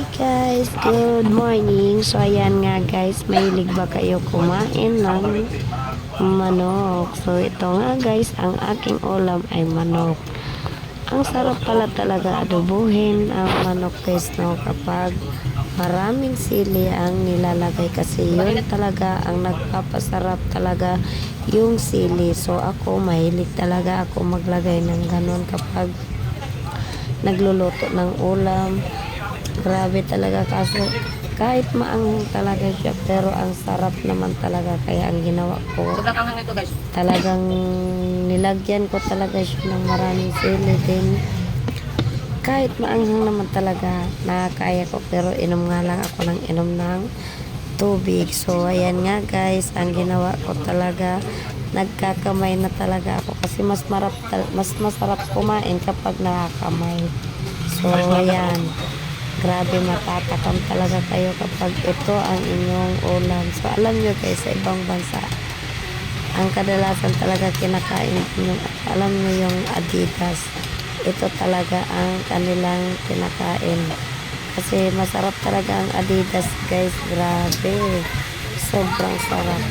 Hey guys, good morning. So ayan nga guys, mahilig ba kayo kumain ng manok? So ito nga guys, ang aking ulam ay manok. Ang sarap pala talaga adobuhin ang manok guys no kapag maraming sili ang nilalagay kasi yun talaga ang nagpapasarap talaga yung sili. So ako mahilig talaga ako maglagay ng ganun kapag nagluluto ng ulam. Grabe talaga kaso kahit maanghang talaga siya pero ang sarap naman talaga kaya ang ginawa ko. Talagang nilagyan ko talaga siya ng maraming sili din. Kahit maanghang naman talaga nakakaya ko pero inom nga lang ako ng inom ng tubig. So ayan nga guys ang ginawa ko talaga nagkakamay na talaga ako kasi mas marap mas masarap kumain kapag nakakamay. So ayan grabe matatakam talaga kayo kapag ito ang inyong ulam. So alam nyo guys sa ibang bansa ang kadalasan talaga kinakain yung alam nyo yung adidas ito talaga ang kanilang kinakain. Kasi masarap talaga ang adidas guys. Grabe. Sobrang sarap